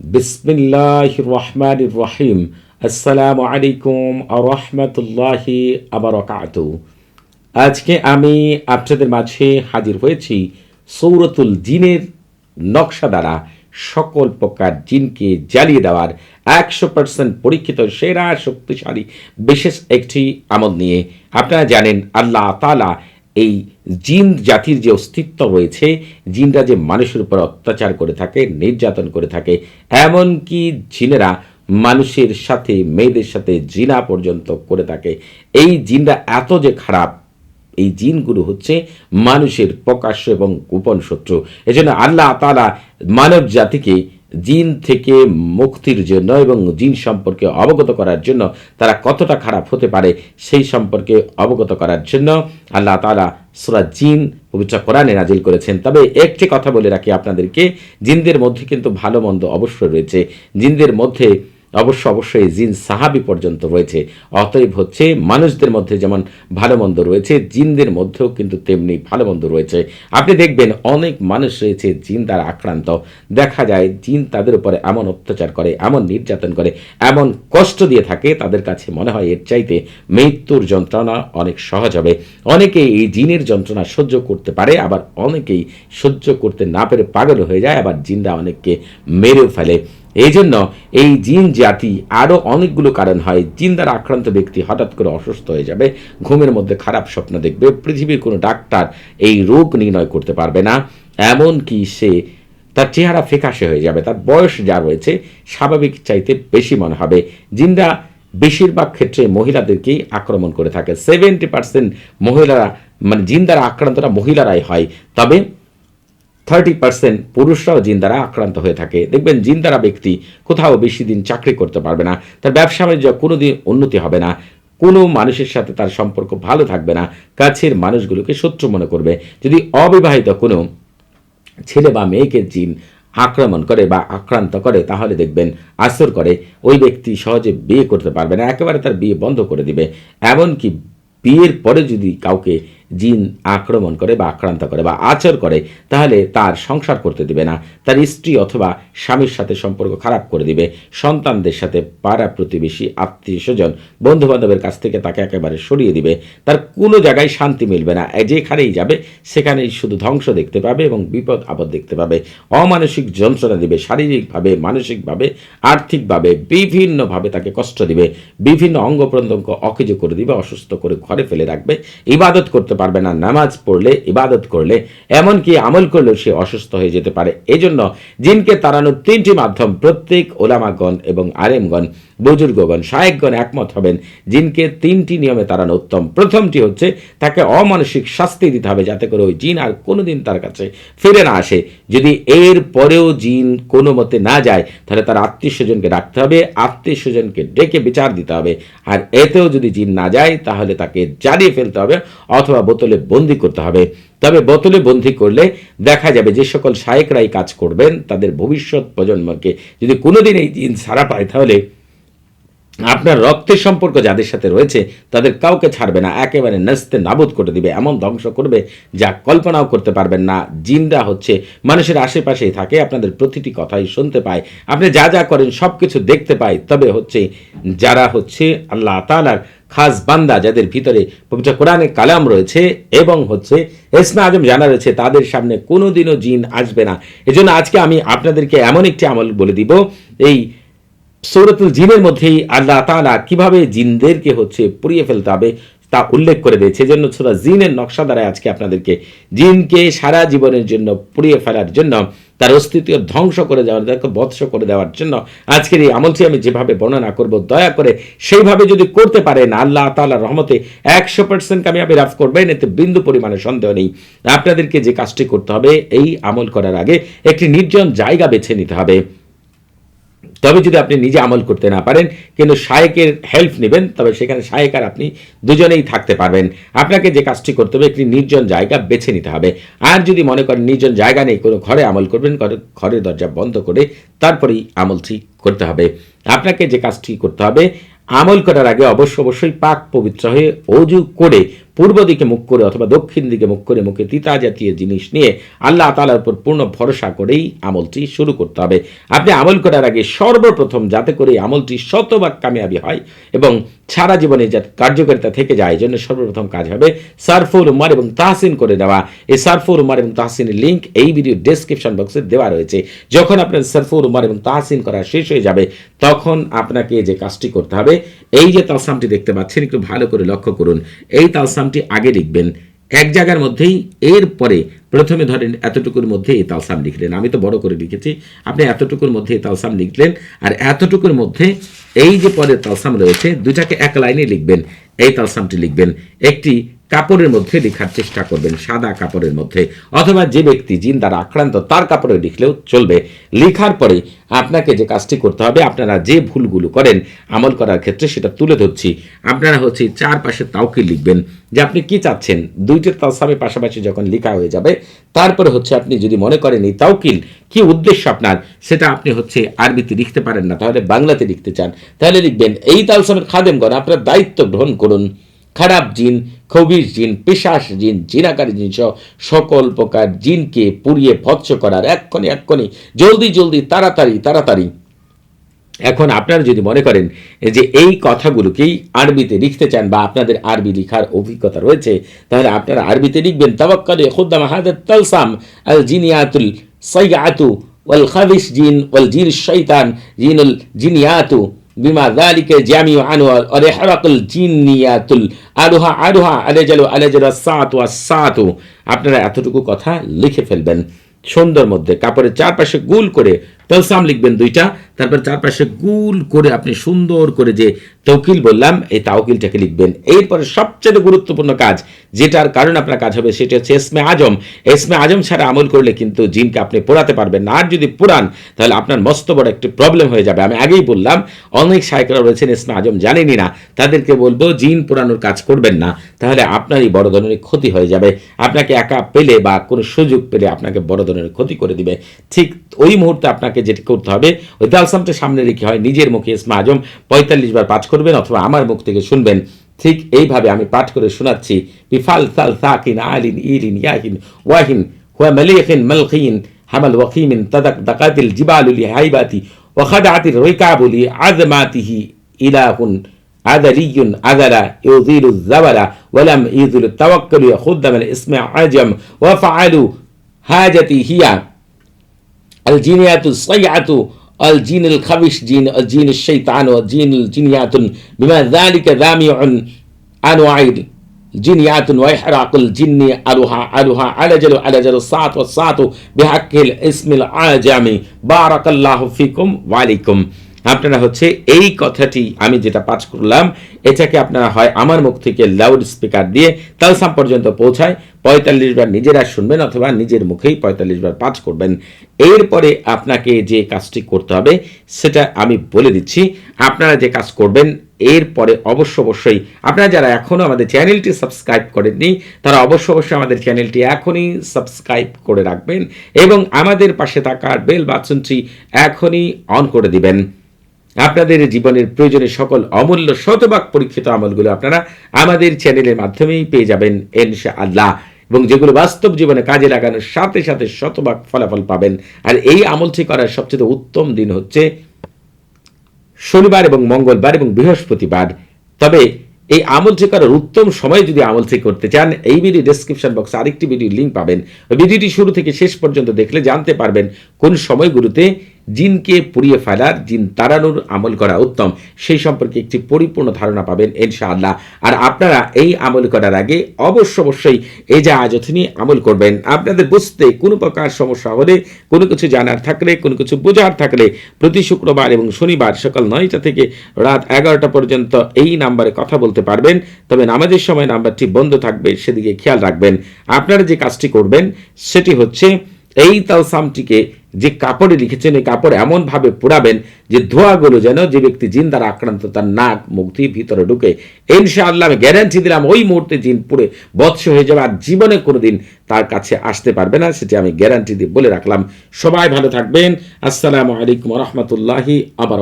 বিসমিল্লাহ রহমান রহিম আসসালামু আলাইকুম রহমতুল্লাহি আবরকাত আজকে আমি আপনাদের মাঝে হাজির হয়েছি সৌরতুল জিনের নকশা দ্বারা সকল প্রকার জিনকে জ্বালিয়ে দেওয়ার একশো পার্সেন্ট পরীক্ষিত, সেরা, শক্তিশালী, বিশেষ একটি আমল নিয়ে। আপনারা জানেন আল্লাহ তালা এই জিন জাতির যে অস্তিত্ব রয়েছে, জিনরা যে মানুষের উপর অত্যাচার করে থাকে, নির্যাতন করে থাকে, এমনকি জিনেরা মানুষের সাথে, মেয়েদের সাথে জিনা পর্যন্ত করে থাকে। এই জিনরা এত যে খারাপ, এই জিনগুলো হচ্ছে মানুষের প্রকাশ্য এবং গোপন শত্রু। এজন্য আল্লাহ তালা মানব জাতিকে জিন থেকে মুক্তির জন্য এবং জিন সম্পর্কে অবগত করার জন্য তারা কতটা খারাপ হতে পারে সেই সম্পর্কে অবগত করার জন্য আল্লাহ তালা সুরা জিন পবিত্র কোরআনে নাজিল করেছেন। তবে একটি কথা বলে রাখি আপনাদেরকে, জিনদের মধ্যে কিন্তু ভালো মন্দ অবশ্যই রয়েছে। জিনদের মধ্যে অবশ্য অবশ্যই জিন সাহাবি পর্যন্ত রয়েছে। অতএব হচ্ছে মানুষদের মধ্যে যেমন ভালো মন্দ রয়েছে, জিনদের মধ্যেও কিন্তু তেমনি ভালো মন্দ রয়েছে। আপনি দেখবেন অনেক মানুষ রয়েছে জিন দ্বারা আক্রান্ত। দেখা যায় জিন তাদের উপরে এমন অত্যাচার করে, এমন নির্যাতন করে, এমন কষ্ট দিয়ে থাকে। তাদের কাছে মনে হয় এর চাইতে মৃত্যুর যন্ত্রণা অনেক সহজ হবে। অনেকেই এই জিনের যন্ত্রণা সহ্য করতে পারে, আবার অনেকেই সহ্য করতে না পেরে পাগল হয়ে যায়, আবার জিনরা অনেককে মেরেও ফেলে। এই জন্য এই জিন জাতি আরও অনেকগুলো কারণ হয়। জিন দ্বারা আক্রান্ত ব্যক্তি হঠাৎ করে অসুস্থ হয়ে যাবে, ঘুমের মধ্যে খারাপ স্বপ্ন দেখবে, পৃথিবীর কোনো ডাক্তার এই রোগ নির্ণয় করতে পারবে না, এমনকি সে তার চেহারা ফেকাশে হয়ে যাবে, তার বয়স যা রয়েছে স্বাভাবিক চাইতে বেশি মনে হবে। জিনরা বেশিরভাগ ক্ষেত্রে মহিলাদেরকেই আক্রমণ করে থাকে। সেভেন্টি পার্সেন্ট মহিলারা মানে জিন দ্বারা আক্রান্তরা মহিলারাই হয়। তবে থার্টি পার্সেন্ট পুরুষরাও জিন দ্বারা আক্রান্ত হয়ে থাকে। দেখবেন জিন দ্বারা ব্যক্তি কোথাও বেশি দিন চাকরি করতে পারবে না, তার ব্যবসা বাণিজ্য কোনো দিন উন্নতি হবে না, কোনো মানুষের সাথে তার সম্পর্ক ভালো থাকবে না, কাছের মানুষগুলোকে শত্রু মনে করবে। যদি অবিবাহিত কোনো ছেলে বা মেয়েকে জিন আক্রমণ করে বা আক্রান্ত করে, তাহলে দেখবেন আসর করে, ওই ব্যক্তি সহজে বিয়ে করতে পারবে না, একেবারে তার বিয়ে বন্ধ করে দিবে। এমনকি বিয়ের পরে যদি কাউকে জিন আক্রমণ করে বা আক্রান্ত করে বা আচর করে, তাহলে তার সংসার করতে দিবে না। তার স্ত্রী অথবা স্বামীর সাথে সম্পর্ক খারাপ করে দিবে। সন্তানদের সাথে পাড়া প্রতিবেশী, আত্মীয় স্বজন বন্ধু বান্ধবের কাছ থেকে তাকে একেবারে সরিয়ে দিবে। তার কোনো জায়গায় শান্তি মিলবে না। যেখানেই যাবে, সেখানেই শুধু ধ্বংস দেখতে পাবে এবং বিপদ আপদ দেখতে পাবে। অমানসিক যন্ত্রণা দিবে, শারীরিকভাবে, মানসিকভাবে, আর্থিকভাবে, বিভিন্নভাবে তাকে কষ্ট দিবে। বিভিন্ন অঙ্গ প্রত্যঙ্গ অকেজ করে দিবে, অসুস্থ করে ঘরে ফেলে রাখবে, ইবাদত করতে পারবে না। নামাজ পড়লে, ইবাদত করলে, এমনকি আমল করলেও সে অসুস্থ হয়ে যেতে পারে। এজন্য জিনকে তাড়ানোর তিনটি মাধ্যম প্রত্যেক ওলামাগণ এবং আরেমগণ বুজুর্গগণ, শায়েকগণ একমত হবেন, জিনকে তিনটি নিয়মে তাড়ানো উত্তম। প্রথমটি হচ্ছে, তাকে অমানসিক শাস্তি দিতে হবে যাতে করে ওই জিন আর কোনোদিন তার কাছে ফিরে না আসে। যদি এর পরেও জিন কোনো মতে না যায়, তাহলে তার আত্মীয় স্বজনকে রাখতে হবে, আত্মীয় স্বজনকে ডেকে বিচার দিতে হবে। আর এতেও যদি জিন না যায়, তাহলে তাকে জ্বালিয়ে ফেলতে হবে অথবা বোতলে বন্দি করতে হবে। তবে বোতলে বন্দি করলে দেখা যাবে যে সকল শায়েকরাই কাজ করবেন, তাদের ভবিষ্যৎ প্রজন্মকে যদি কোনোদিন এই জিন সারা পায়, তাহলে আপনার রক্তের সম্পর্ক যাদের সাথে রয়েছে, তাদের কাউকে ছাড়বে না, একেবারে নাস্তে নাবুদ করে দিবে, এমন ধ্বংস করবে যা কল্পনাও করতে পারবেন না। জিনরা হচ্ছে মানুষের আশেপাশেই থাকে, আপনাদের প্রতিটি কথাই শুনতে পায়, আপনি যা যা করেন সব কিছু দেখতে পায়, তবে হচ্ছে যারা হচ্ছে আল্লাহ তালার খাস বান্দা, যাদের ভিতরে পবিত্র কোরআনে কালাম রয়েছে এবং হচ্ছে এসমা আজম জানা রয়েছে, তাদের সামনে কোনোদিনও জিন আসবে না। এজন্য আজকে আমি আপনাদেরকে এমন একটি আমল বলে দিব, এই সৌরতুল জিনের মধ্যেই আল্লাহ তালা কীভাবে জিনদেরকে হচ্ছে পুড়িয়ে ফেলতে হবে তা উল্লেখ করে দিয়েছে। জন্য সুরা জিনের নকশা দ্বারা আজকে আপনাদেরকে জিনকে সারা জীবনের জন্য পুড়িয়ে ফেলার জন্য, তার অস্তিত্ব ধ্বংস করে দেওয়ার, তাকে বৎস করে দেওয়ার জন্য আজকের এই আমলটি আমি যেভাবে বর্ণনা করব, দয়া করে সেইভাবে যদি করতে পারেন, আল্লাহ তালা রহমতে একশো পার্সেন্ট কামিয়াবি লাভ করবেন, এতে বিন্দু পরিমাণে সন্দেহ নেই। আপনাদেরকে যে কাজটি করতে হবে, এই আমল করার আগে একটি নির্জন জায়গা বেছে নিতে হবে। তবে যদি আপনি নিজে আমল করতে না পারেন, কিন্তু শায়েকের হেল্প নেবেন, তবে সেখানে শায়েক আর আপনি দুজনেই থাকতে পারবেন। আপনাকে যে কাজটি করতে হবে, একটি নির্জন জায়গা বেছে নিতে হবে। আর যদি মনে করেন নির্জন জায়গা নেই, কোনো ঘরে আমল করবেন ঘরের দরজা বন্ধ করে তারপরেই আমলটি করতে হবে। আপনাকে যে কাজটি করতে হবে আমল করার আগে অবশ্য অবশ্যই পাক পবিত্র হয়ে অজু করে পূর্ব দিকে মুখ করে অথবা দক্ষিণ দিকে মুখ করে মুখে তিতা জাতীয় জিনিস নিয়ে আল্লাহ তালার উপর পূর্ণ ভরসা করেই আমলটি শুরু করতে হবে। আপনি আমল করার আগে সর্বপ্রথম যাতে করে আমলটি শতভাগ কামিয়াবি হয় এবং সারা জীবনে যাতে কার্যকারিতা থেকে যায় জন্য সর্বপ্রথম কাজ হবে সারফুল উমার এবং তাহসিন করে দেওয়া। এই সারফুল উমার এবং তাহসিনের লিঙ্ক এই ভিডিও ডেসক্রিপশন বক্সে দেওয়া রয়েছে। যখন আপনার সারফুল উমার এবং তাহসিন করা শেষ হয়ে যাবে, তখন আপনাকে যে কাজটি করতে হবে এই যে তালসামটি দেখতে পাচ্ছেন, একটু ভালো করে লক্ষ্য করুন। এই তালসামটি আগে লিখবেন। এক জায়গার মধ্যেই, এর পরে প্রথমে ধরেন এতটুকুর মধ্যে এই তালসাম লিখলেন। আমি তো বড় করে লিখেছি, আপনি এতটুকুর মধ্যে এই তালসাম লিখলেন আর এতটুকুর মধ্যে এই যে পরে তালসাম রয়েছে দুটাকে এক লাইনে লিখবেন। এই তালসামটি লিখবেন। একটি কাপড়ের মধ্যে লেখার চেষ্টা করবেন, সাদা কাপড়ের মধ্যে। অথবা যে ব্যক্তি জিন দ্বারা আক্রান্ত, তার কাপড়ে লিখলেও চলবে। লেখার পরে আপনাকে যে কাজটি করতে হবে, আপনারা যে ভুলগুলো করেন, আমল করার ক্ষেত্রে সেটা তুলে ধরছি। আপনারা হচ্ছে চারপাশে তাওকে লিখবেন যে আপনি কি চাচ্ছেন? দুইটির তালসামের পাশাপাশি যখন লেখা হয়ে যাবে, তারপরে হচ্ছে আপনি যদি মনে করেন এই তাওকিল, কি উদ্দেশ্য আপনার? সেটা আপনি হচ্ছে আরবিতে লিখতে পারেন না, তাহলে বাংলাতে লিখতে চান। তাহলে লিখবেন, এই তালসামের খাদেমগণ, আপনার দায়িত্ব গ্রহণ করুন। খারাপ জিন খবির জিন, পিশাস জিন, জিনাকারী জিন সহ সকল প্রকার জিনকে পুড়িয়ে ভৎস করার এক্ষণে এক্ষণে, জলদি জলদি, তাড়াতাড়ি তাড়াতাড়ি। এখন আপনারা যদি মনে করেন যে এই কথাগুলোকেই আরবিতে লিখতে চান বা আপনাদের আরবি লিখার অভিজ্ঞতা রয়েছে, তাহলে আপনারা আরবিতে লিখবেন তাবাক্কালে খুদ্দাম হাদাত তালসাম আল জিনিয়াতুল সৈয়াতু ওয়াল খাবিস জিন ওয়াল জিন শৈতান জিনুল জিনিয়াতু। বিমা জালিকে জামি হরাকুল জিনিয়াতুল আপনারা এতটুকু কথা লিখে ফেলবেন। সুন্দর মধ্যে কাপড়ের চারপাশে গুল করে তলসাম লিখবেন দুইটা, তারপর চারপাশে গুল করে আপনি সুন্দর করে যে তৌকিল বললাম, এই তাওকিলটাকে লিখবেন। এরপরে সবচেয়ে গুরুত্বপূর্ণ কাজ, যেটার কারণে আপনার কাজ হবে, সেটা হচ্ছে এসমে আজম। এসমে আজম ছাড়া আমল করলে কিন্তু জিনকে আপনি পোড়াতে পারবেন না। আর যদি পুরান তাহলে আপনার মস্ত বড় একটি প্রবলেম হয়ে যাবে। আমি আগেই বললাম, অনেক সাইকেল রয়েছেন এসমে আজম জানেনই না। তাদেরকে বলব, জিন পোড়ানোর কাজ করবেন না, তাহলে আপনারই বড় ধরনের ক্ষতি হয়ে যাবে। আপনাকে একা পেলে বা কোনো সুযোগ পেলে আপনাকে বড় ধরনের ক্ষতি করে দিবে। ঠিক ওই মুহূর্তে আপনাকে যেটি করতে হবে, ওই তালসামটা সামনে রেখে হয়, নিজের মুখে ইসমা আজম পঁয়তাল্লিশ বার পাঠ করবেন অথবা আমার মুখ থেকে শুনবেন ঠিক এইভাবে আমি পাঠ করে শোনাচ্ছি বিফাল সাল সাকিন আলিন ইলিন ইয়াহিন ওয়াহিন হুয়া মালিকিন মালকিন হামাল ওয়াকিমিন তাদাক দাকাতিল জিবালুলি হাইবাতি ওয়াখাদাতির রৈকাবুলি আজমাতিহি ইলাহুন عذلي عذل يزيل الزبل ولم يزل التوكل يخدم الاسم عجم وفعلوا حاجتي هي الجينيات الصيعة الجين الخبيث جين الجين الشيطان والجين الجنيات. بما ذلك ذامع أنواع جنيات وإحراق الجن ألها ألها علجل علجل الصاط والصاط بحق الاسم العاجم. بارك الله فيكم وعليكم. আপনারা হচ্ছে এই কথাটি আমি যেটা পাঠ করলাম, এটাকে আপনারা হয় আমার মুখ থেকে লাউড স্পিকার দিয়ে তালসাম পর্যন্ত পৌঁছায়। পঁয়তাল্লিশ বার নিজেরা শুনবেন অথবা নিজের মুখেই পঁয়তাল্লিশ বার পাঠ করবেন। এরপরে আপনাকে যে কাজটি করতে হবে, সেটা আমি বলে দিচ্ছি। আপনারা যে কাজ করবেন, এরপরে অবশ্য অবশ্যই আপনারা যারা এখনও আমাদের চ্যানেলটি সাবস্ক্রাইব করেননি, তারা অবশ্য অবশ্যই আমাদের চ্যানেলটি এখনই সাবস্ক্রাইব করে রাখবেন এবং আমাদের পাশে থাকার বেল বাটনটি এখনই অন করে দিবেন। আপনাদের জীবনের প্রয়োজনে সকল অমূল্য শতভাগ পরীক্ষিত আমলগুলো আপনারা আমাদের চ্যানেলের মাধ্যমেই পেয়ে যাবেন ইনশা আল্লাহ এবং যেগুলো বাস্তব জীবনে কাজে লাগানোর সাথে সাথে শতভাগ ফলাফল পাবেন। আর এই আমলটি করার সবচেয়ে উত্তম দিন হচ্ছে শনিবার এবং মঙ্গলবার এবং বৃহস্পতিবার। তবে এই আমলটি করার উত্তম সময় যদি আমলটি করতে চান, এই ভিডিও ডেসক্রিপশন বক্সে আরেকটি ভিডিও লিঙ্ক পাবেন। ভিডিওটি শুরু থেকে শেষ পর্যন্ত দেখলে জানতে পারবেন কোন সময়গুলোতে জিনকে পুড়িয়ে ফেলার, জিন তাড়ানোর আমল করা উত্তম। সেই সম্পর্কে একটি পরিপূর্ণ ধারণা পাবেন ইনশাআল্লাহ। আর আপনারা এই আমল করার আগে অবশ্য অবশ্যই এই যে আজত আমল করবেন, আপনাদের বুঝতে কোনো প্রকার সমস্যা হলে, কোনো কিছু জানার থাকলে, কোনো কিছু বোঝার থাকলে প্রতি শুক্রবার এবং শনিবার সকাল নয়টা থেকে রাত এগারোটা পর্যন্ত এই নাম্বারে কথা বলতে পারবেন। তবে নামাজের সময় নাম্বারটি বন্ধ থাকবে, সেদিকে খেয়াল রাখবেন। আপনারা যে কাজটি করবেন, সেটি হচ্ছে এই তালসামটিকে যে কাপড়ে লিখেছেন, এই কাপড় এমনভাবে পোড়াবেন যে ধোঁয়াগুলো যেন যে ব্যক্তি জিন দ্বারা আক্রান্ত, তার নাক দিয়ে ভিতরে ঢুকে, ইনশাআল্লাহ আমি গ্যারান্টি দিলাম, ওই মুহূর্তে জিন পুড়ে বৎস হয়ে যাবে আর জীবনে কোনোদিন তার কাছে আসতে পারবে না, সেটি আমি গ্যারান্টি দিয়ে বলে রাখলাম। সবাই ভালো থাকবেন। আসসালামু আলাইকুম রহমতুল্লাহি আবার